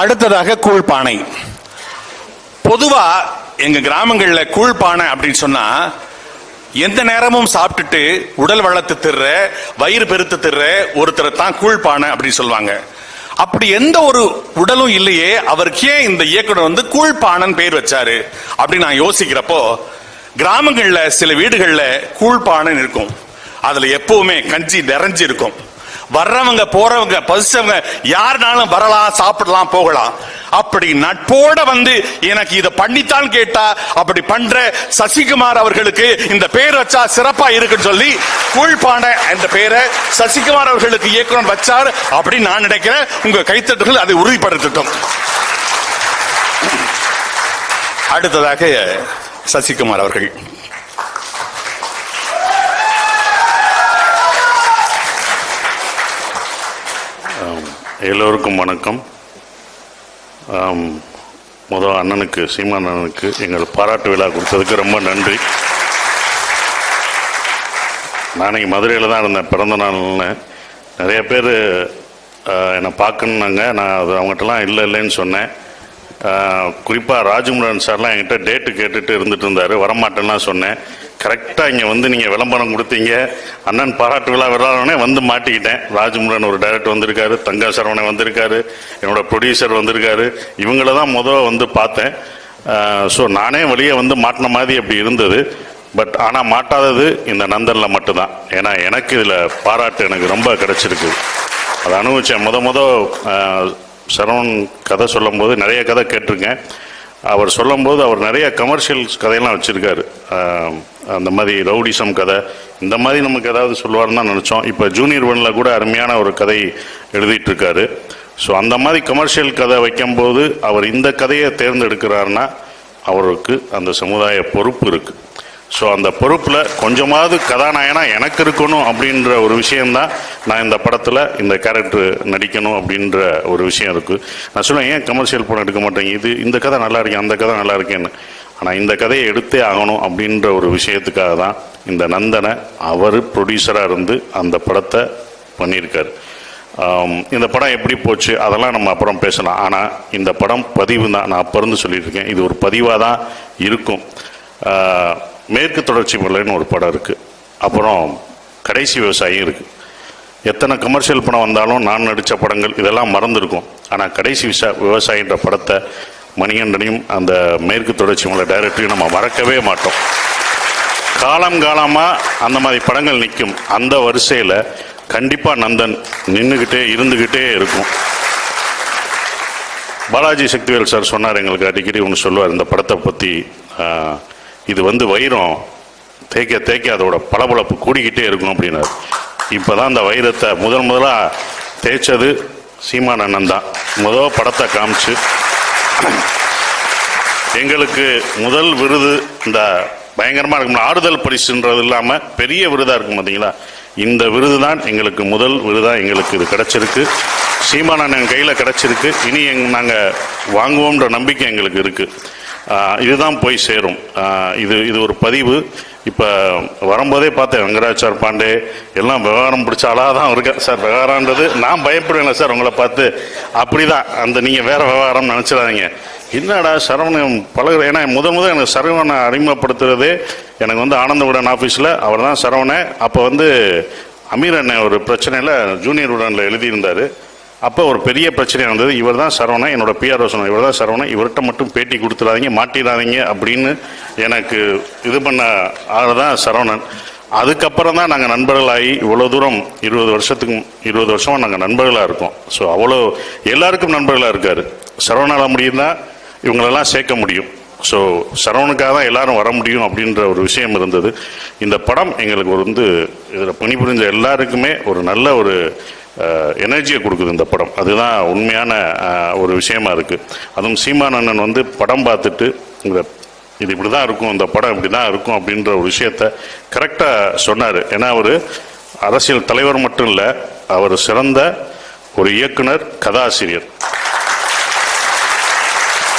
அடுத்ததாக கூழ்பானை. பொதுவா எங்க கிராமங்களில் கூழ்பானை அப்படின்னு சொன்னா எந்த நேரமும் சாப்பிட்டுட்டு உடல் வளர்த்து திர்ற வயிறு பெருத்து திர்ற ஒருத்தரை தான் கூழ்பானை அப்படின்னு சொல்லுவாங்க. அப்படி எந்த ஒரு உடலும் இல்லையே அவருக்கு ஏன் இந்த இயக்குனர் வந்து கூழ்பானன் பேர் வச்சாரு அப்படின்னு நான் யோசிக்கிறப்போ கிராமங்களில் சில வீடுகளில் கூழ்பானன் இருக்கும். அதுல எப்பவுமே கஞ்சி நிறைஞ்சு இருக்கும் வர்றவங்க போறவங்க பசிச்சவங்க யாருனாலும் வரலாம் சாப்பிடலாம் போகலாம். அப்படி நட்போட வந்து எனக்கு இதை பண்ணித்தான் கேட்டா அப்படி பண்ற சசிகுமார் அவர்களுக்கு இந்த பேர் வச்சா சிறப்பா இருக்குன்னு சொல்லி கூழ்பான இந்த பேரை சசிகுமார் அவர்களுக்கு இயக்குனர் வச்சார் அப்படின்னு நான் நினைக்கிறேன். உங்க கைத்தட்டுகள் அதை உறுதிப்படுத்தட்டும். அடுத்ததாக சசிகுமார் அவர்கள். எல்லோருக்கும் வணக்கம். முதல் அண்ணனுக்கு சீமான் அண்ணனுக்கு எங்கள் பாராட்டு விழா கொடுத்ததுக்கு ரொம்ப நன்றி. நான் இங்கே மதுரையில் தான் இருந்தேன் பிறந்த நாள்னு. நிறைய பேர் என்னை பார்க்கணுன்னாங்க. நான் அது அவங்ககிட்டலாம் இல்லை இல்லைன்னு சொன்னேன். குறிப்பாக ராஜமுருகன் சார்லாம் என்கிட்ட டேட்டு கேட்டுட்டு இருந்துட்டு இருந்தார். வரமாட்டேன்னா சொன்னேன். கரெக்டாக இங்கே வந்து நீங்கள் விளம்பரம் கொடுத்தீங்க. அண்ணன் பாராட்டு விழா விளாடனே வந்து மாட்டிக்கிட்டேன். ராஜமுருகன் ஒரு டைரக்டர் வந்திருக்காரு தங்கா சரவணன் வந்திருக்காரு என்னோட ப்ரொடியூசர் வந்திருக்காரு. இவங்கள தான் முதல் வந்து பார்த்தேன். ஸோ நானே வழியே வந்து மாட்டின மாதிரி அப்படி இருந்தது. பட் ஆனால் மாட்டாதது இந்த நந்தனில் மட்டும்தான். ஏன்னா எனக்கு இதில் பாராட்டு எனக்கு ரொம்ப கிடச்சிருக்கு. அதை அனுபவிச்சேன். முத முத சரவணன் கதை சொல்லும்போது நிறைய கதை கேட்டிருக்கேன். அவர் சொல்லும்போது அவர் நிறைய கமர்ஷியல்ஸ் கதையெல்லாம் வச்சுருக்காரு. அந்த மாதிரி ரவுடிசம் கதை இந்த மாதிரி நமக்கு ஏதாவது சொல்லுவார்னு தான் நினச்சோம். இப்போ ஜூனியர் ஒனில் கூட அருமையான ஒரு கதை எழுதிட்டு இருக்காரு ஸோ அந்த மாதிரி கமர்ஷியல் கதை வைக்கும்போது அவர் இந்த கதையை தேர்ந்தெடுக்கிறாருன்னா அவருக்கு அந்த சமுதாய பொறுப்பு இருக்குது ஸோ அந்த பொறுப்பில் கொஞ்சமாவது கதாநாயகனா எனக்கு இருக்கணும் அப்படின்ற ஒரு விஷயம்தான் நான் இந்த படத்தில் இந்த கேரக்டர் நடிக்கணும் அப்படின்ற ஒரு விஷயம் இருக்குது நான் சொல்லுவேன் ஏன் கமர்ஷியல் படம் எடுக்க மாட்டேங்க? இது இந்த கதை நல்லா இருக்கேன் அந்த கதை நல்லா இருக்கேன்னு. ஆனால் இந்த கதையை எடுத்தே ஆகணும் அப்படின்ற ஒரு விஷயத்துக்காக தான் இந்த நந்தனை அவர் ப்ரொடியூசராக இருந்து அந்த படத்தை பண்ணியிருக்கார். இந்த படம் எப்படி போச்சு? அதெல்லாம் நம்ம அப்புறம் பேசலாம். ஆனால் இந்த படம் பதிவு தான் நான் அப்போ இருந்து சொல்லியிருக்கேன். இது ஒரு பதிவாக தான் இருக்கும் மேற்கு தொடர்ச்சி மலைன்னு ஒரு படம் இருக்குது அப்புறம் கடைசி விவசாயம் இருக்குது எத்தனை கமர்ஷியல் படம் வந்தாலும் நான் நடித்த படங்கள் இதெல்லாம் மறந்துருக்கும். ஆனால் கடைசி விசா விவசாயின்ற படத்தை மணிகண்டனையும் அந்த மேற்கு தொடர்ச்சி மலை டைரக்டரையும் நம்ம மறக்கவே மாட்டோம். காலம் காலமாக அந்த மாதிரி படங்கள் நிற்கும். அந்த வரிசையில் கண்டிப்பாக நந்தன் நின்றுக்கிட்டே இருந்துக்கிட்டே இருக்கும். பாலாஜி சக்திவேல் சார் சொன்னார் எங்களுக்கு அடிக்கடி ஒன்று சொல்லுவார் இந்த படத்தை பற்றி இது வந்து வைரம். தேய்க்க தேய்க்க அதோட பளபளப்பு கூடிக்கிட்டே இருக்கும் அப்படின்னாரு. இப்போ தான் அந்த வைரத்தை முதல் முதலாக தேய்ச்சது சீமான் அண்ணன் தான். முதல் படத்தை காமிச்சு. எங்களுக்கு முதல் விருது இந்த பயங்கரமாக இருக்கும். ஆறுதல் பரிசுன்றது இல்லாமல் பெரிய விருதாக இருக்கும் பார்த்தீங்களா இந்த விருது தான் எங்களுக்கு முதல் விருதாக எங்களுக்கு இது கிடச்சிருக்கு. சீமான் அண்ணன் கையில் கிடச்சிருக்கு. இனி எங் நாங்கள் வாங்குவோம்ன்ற நம்பிக்கை எங்களுக்கு இருக்குது இதுதான் போய் சேரும். இது இது ஒரு பதிவு. இப்போ வரும்போதே பார்த்தேன் வெங்கடாச்சார் பாண்டே எல்லாம் விவகாரம் பிடிச்ச ஆளாக தான் இருக்கேன் சார் விவகாரன்றது நான் பயப்படுவேன் சார் உங்களை பார்த்து. அப்படி தான் அந்த நீங்கள் வேறு விவகாரம் நினச்சிடாதீங்க. என்னடா சரவணன் பழகிற ஏன்னா முதல் முதல் எனக்கு சரவணனை அறிமுகப்படுத்துறதே எனக்கு வந்து ஆனந்தவுடன் ஆஃபீஸில் அவர் தான் சரவணன். அப்போ வந்து அமீர் அண்ணன் ஒரு பிரச்சனையில் ஜூனியர் உடனில் எழுதியிருந்தார். அப்போ ஒரு பெரிய பிரச்சனை இருந்தது இவர் தான் சரவணன் என்னோட பிஆர்ஓ சொன்னார் இவர் தான் சரவணன். இவர்கிட்ட மட்டும் பேட்டி கொடுத்துடாதீங்க மாட்டிடாதீங்க அப்படின்னு எனக்கு இது பண்ண ஆள் தான் சரவணன். அதுக்கப்புறம் தான் நாங்கள் நண்பர்களாகி இவ்வளோ தூரம் இருபது வருஷத்துக்கு இருபது வருஷமாக நாங்கள் நண்பர்களாக இருக்கோம். ஸோ அவ்வளோ எல்லாருக்கும் நண்பர்களாக இருக்கார். சரவணால முடியும் தான் இவங்களெல்லாம் சேர்க்க முடியும். ஸோ சரவணுக்காக தான் எல்லாரும் வர முடியும் அப்படின்ற ஒரு விஷயம் இருந்தது. இந்த படம் எங்களுக்கு ஒரு வந்து இதில் பணிபுரிஞ்ச எல்லாருக்குமே ஒரு நல்ல ஒரு எனர்ஜியை கொடுக்குது இந்த படம். அதுதான் உண்மையான ஒரு விஷயமா இருக்குது அதுவும் சீமான் அண்ணன் வந்து படம் பார்த்துட்டு இந்த இது இப்படி தான் இருக்கும் இந்த படம் இப்படி தான் இருக்கும் அப்படின்ற ஒரு விஷயத்த கரெக்டாக சொன்னார். ஏன்னா அவர் அரசியல் தலைவர் மட்டும் இல்லை அவர் சிறந்த ஒரு இயக்குனர் கதாசிரியர்.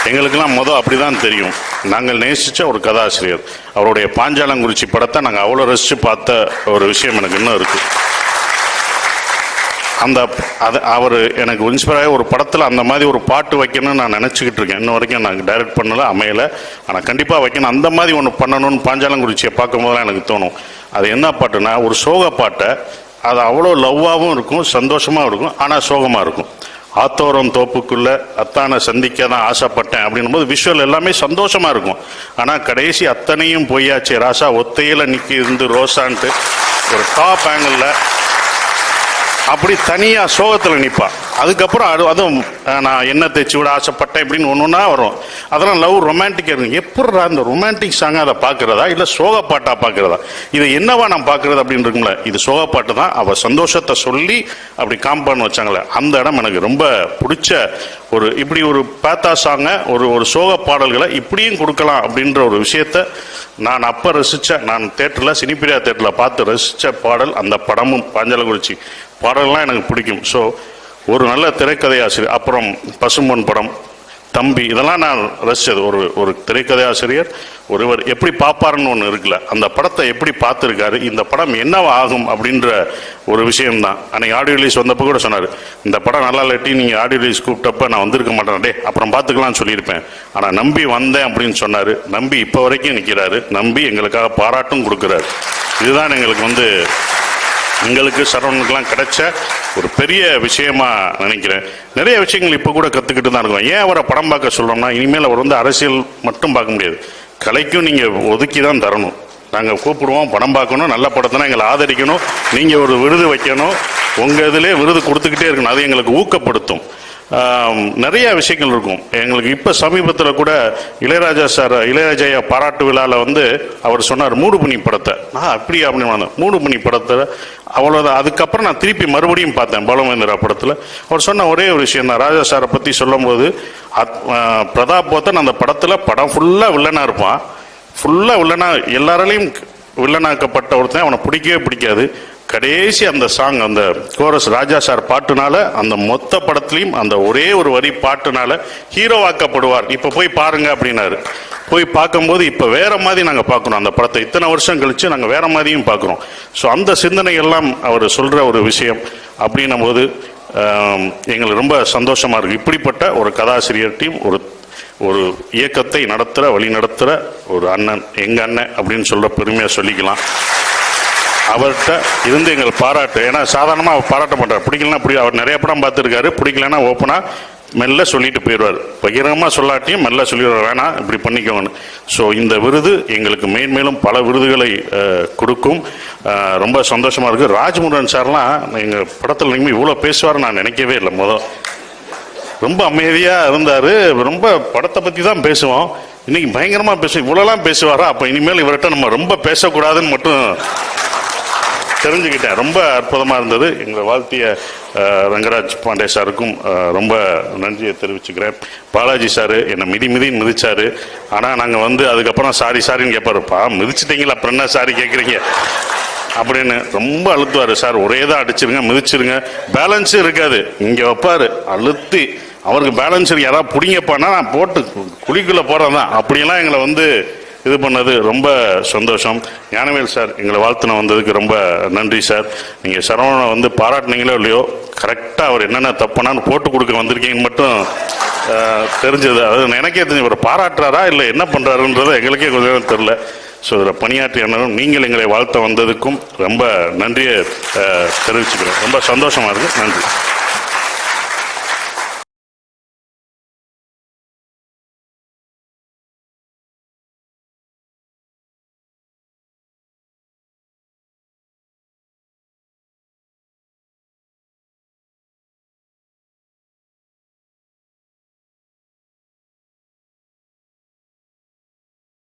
எங்களுக்கெல்லாம் மொதல் அப்படி தான் தெரியும். நாங்கள் நேசித்த ஒரு கதாசிரியர். அவருடைய பாஞ்சாலங்குறிச்சி படத்தை நாங்கள் அவ்வளோ ரசித்து பார்த்த ஒரு விஷயம் எனக்கு இன்னும் இருக்குது அந்த அது அவர் எனக்கு இன்ஸ்பயராக ஒரு படத்தில் அந்த மாதிரி ஒரு பாட்டு வைக்கணும்னு நான் நினச்சிக்கிட்டு இருக்கேன். இன்ன வரைக்கும் நான் டைரக்ட் பண்ணல அமையலை. ஆனால் கண்டிப்பாக வைக்கணும். அந்த மாதிரி ஒன்று பண்ணணும்னு பாஞ்சாலங்குறிச்சியை பார்க்கும்போதெல்லாம் எனக்கு தோணும். அது என்ன பாட்டுனா ஒரு சோக பாட்டை அது அவ்வளோ லவ்வாகவும் இருக்கும் சந்தோஷமாகவும் இருக்கும் ஆனால் சோகமாக இருக்கும். ஆத்தோரம் தோப்புக்குள்ளே அத்தானை சந்திக்க தான் ஆசைப்பட்டேன் அப்படின்னும் போது விஷுவல் எல்லாமே சந்தோஷமாக இருக்கும். ஆனால் கடைசி அத்தனையும் பொய்யாச்சு ராசா ஒத்தையில் நிற்கி இருந்து ரோசான்ட்டு. ஒரு டாப் ஆங்கிளில் அப்படி தனியா சோகத்துல நிப்பா. அதுக்கப்புறம் அது அதுவும் நான் என்ன தேய்ச்சி விட ஆசைப்பட்டேன் இப்படின்னு ஒன்று ஒன்றா வரும். அதெல்லாம் லவ் ரொமான்டிக்காக இருக்கும் எப்படி அந்த ரொமான்டிக் சாங்காக அதை பார்க்குறதா? இல்லை சோகப்பாட்டாக பார்க்குறதா? பார்க்கறதா இது என்னவா நான் பார்க்கறது அப்படின்னு இருக்கும்ல. இது சோகப்பாட்டு பாட்டு தான். அவள் சந்தோஷத்தை சொல்லி அப்படி காம்பவுண்ட் வச்சாங்களே. அந்த இடம் எனக்கு ரொம்ப பிடிச்ச ஒரு இப்படி ஒரு பேத்தா சாங்கை ஒரு ஒரு சோக பாடல்களை இப்படியும் கொடுக்கலாம் அப்படின்ற ஒரு விஷயத்த நான் அப்போ ரசித்த நான் தேட்டரில் சினிப்பிரியா தேட்டரில் பார்த்து ரசித்த பாடல் அந்த படமும் பாஞ்சலகுறிச்சி பாடல்லாம் எனக்கு பிடிக்கும். ஸோ ஒரு நல்ல திரைக்கதை ஆசிரியர் அப்புறம் பசும்பொன் படம் தம்பி இதெல்லாம் நான் ரசித்தது ஒரு ஒரு திரைக்கதை ஆசிரியர் ஒருவர் எப்படி பார்ப்பாருன்னு ஒன்று இருக்குல்ல அந்த படத்தை எப்படி பார்த்துருக்காரு இந்த படம் என்னவா ஆகும் அப்படின்ற ஒரு விஷயம்தான். அன்னைக்கு ஆடியோ ரிலீஸ் வந்தப்போ கூட சொன்னார் இந்த படம் நல்லா இல்லாட்டி நீங்கள் ஆடியோ ரிலீஸ் கூப்பிட்டப்ப நான் வந்திருக்க மாட்டேன். டே அப்புறம் பார்த்துக்கலாம்னு சொல்லியிருப்பேன். ஆனால் நம்பி வந்தேன் அப்படின்னு சொன்னார். நம்பி இப்போ வரைக்கும் நிற்கிறாரு நம்பி எங்களுக்காக பாராட்டும் கொடுக்குறாரு. இதுதான் எங்களுக்கு வந்து எங்களுக்கு சரவணனுக்கெல்லாம் கிடைச்ச ஒரு பெரிய விஷயமா நினைக்கிறேன். நிறைய விஷயங்கள் இப்போ கூட கற்றுக்கிட்டு தான் இருக்கும். ஏன் அவரை படம் பார்க்க சொல்கிறோம்னா இனிமேல் அவர் வந்து அரசியல் மட்டும் பார்க்க முடியாது. கலைக்கும் நீங்கள் ஒதுக்கி தான் தரணும். நாங்கள் கூப்பிடுவோம் படம் பார்க்கணும் நல்ல படத்தினா எங்களை ஆதரிக்கணும் நீங்கள் ஒரு விருது வைக்கணும் உங்கள் இதிலே விருது கொடுத்துக்கிட்டே இருக்கணும் அது எங்களுக்கு ஊக்கப்படுத்தும். நிறைய விஷயங்கள் இருக்கும். எங்களுக்கு இப்போ சமீபத்தில் கூட இளையராஜா சார் இளையராஜா பாராட்டு விழாவில் வந்து அவர் சொன்னார் மூடுபணி படத்தை. நான் அப்படியா அப்படின்னு வந்தேன் மூடுபனி படத்தில் அவ்வளோதான் அதுக்கப்புறம் நான் திருப்பி மறுபடியும் பார்த்தேன் பலமேந்திரா படத்தில். அவர் சொன்ன ஒரே ஒரு விஷயம் தான் ராஜா சாரை பற்றி சொல்லும்போது அத்- பிரதாப் போத்தன் அந்த படத்தில் படம் ஃபுல்லாக வில்லனாக இருப்பான். ஃபுல்லாக வில்லனா எல்லாராலையும் வில்லனாக்கப்பட்ட ஒருத்தன் அவனை பிடிக்கவே பிடிக்காது. கடைசி அந்த சாங் அந்த கோரஸ் ராஜா சார் பாட்டுனால அந்த மொத்த படத்துலையும் அந்த ஒரே ஒரு வரி பாட்டுனால ஹீரோவாக்கப்படுவார் இப்போ போய் பாருங்க அப்படின்னாரு. போய் பார்க்கும்போது இப்போ வேற மாதிரி நாங்கள் பார்க்குறோம் அந்த படத்தை இத்தனை வருஷம் கழித்து நாங்கள் வேற மாதிரியும் பார்க்குறோம் ஸோ அந்த சிந்தனை எல்லாம் அவர் சொல்கிற ஒரு விஷயம் அப்படின்னும் போது எங்களுக்கு ரொம்ப சந்தோஷமாக இருக்கு. இப்படிப்பட்ட ஒரு கதாசிரியர் டீம் ஒரு ஒரு இயக்கத்தை நடத்துகிற வழி நடத்துகிற ஒரு அண்ணன் எங்கள் அண்ணன் அப்படின்னு சொல்கிற பெருமையாக சொல்லிக்கலாம். அவர்கிட்ட இருந்து எங்கள் பாராட்டு ஏன்னா சாதாரணமாக அவர் பாராட்ட மாட்டார். பிடிக்கலனா பிடி அவர் நிறைய படம் பார்த்துருக்காரு. பிடிக்கலனா ஓப்பனாக மெல்ல சொல்லிட்டு போயிடுவார். பகிரங்கமாக சொல்லாட்டியும் மெல்ல சொல்லிடுவார். வேணாம் இப்படி பண்ணிக்கோங்கன்னு. ஸோ இந்த விருது எங்களுக்கு மேன்மேலும் பல விருதுகளை கொடுக்கும். ரொம்ப சந்தோஷமாக இருக்குது ராஜ்முருகன் சார்லாம் எங்கள் படத்தில் நீங்கள் இவ்வளோ பேசுவார் நான் நினைக்கவே இல்லை. முதல் ரொம்ப அமைதியாக இருந்தார். ரொம்ப படத்தை பற்றி தான் பேசுவோம். இன்னைக்கு பயங்கரமாக பேச இவ்வளோலாம் பேசுவாரா? அப்போ இனிமேல் இவர்கிட்ட நம்ம ரொம்ப பேசக்கூடாதுன்னு மட்டும் தெரிஞ்சுக்கிட்டேன். ரொம்ப அற்புதமாக இருந்தது. எங்களை வாழ்த்திய ரங்கராஜ் பாண்டே சாருக்கும் ரொம்ப நன்றியை தெரிவிச்சுக்கிறேன். பாலாஜி சார் என்னை மிதி மிதின்னு மிதித்தார் ஆனால் நாங்கள் வந்து அதுக்கப்புறம் சாரி சாரின்னு கேட்பாருப்பா மிதிச்சிட்டிங்களா? அப்புறம் என்ன சாரி கேட்குறீங்க அப்படின்னு ரொம்ப அழுத்துவார். சார் ஒரே தான் அடிச்சிருங்க மிதிச்சிருங்க. பேலன்ஸும் இருக்காது. இங்கே வைப்பார். அழுத்தி அவருக்கு பேலன்ஸ் யாராவது பிடிங்கப்பானா நான் போட்டு குழிக்குள்ளே போகிறேன் தான். அப்படியெல்லாம் எங்களை வந்து இது பண்ணது ரொம்ப சந்தோஷம். ஞானவேல் சார் எங்களை வாழ்த்துன வந்ததுக்கு ரொம்ப நன்றி சார். நீங்கள் சரவணனை வந்து பாராட்டினீங்களோ இல்லையோ கரெக்டாக அவர் என்னென்ன தப்புனான்னு போட்டு கொடுக்க வந்திருக்கீங்கன்னு மட்டும் தெரிஞ்சது. அது எனக்கே தெரிஞ்சு ஒரு பாராட்டுறாரா இல்லை என்ன பண்ணுறாருன்றது எங்களுக்கே கொஞ்சம் தெரில ஸோ இதில் பணியாற்றிய அண்ணனும் நீங்கள் எங்களை வாழ்த்த வந்ததுக்கும் ரொம்ப நன்றியை தெரிவிச்சுக்கிறேன். ரொம்ப சந்தோஷமாக இருக்குது நன்றி.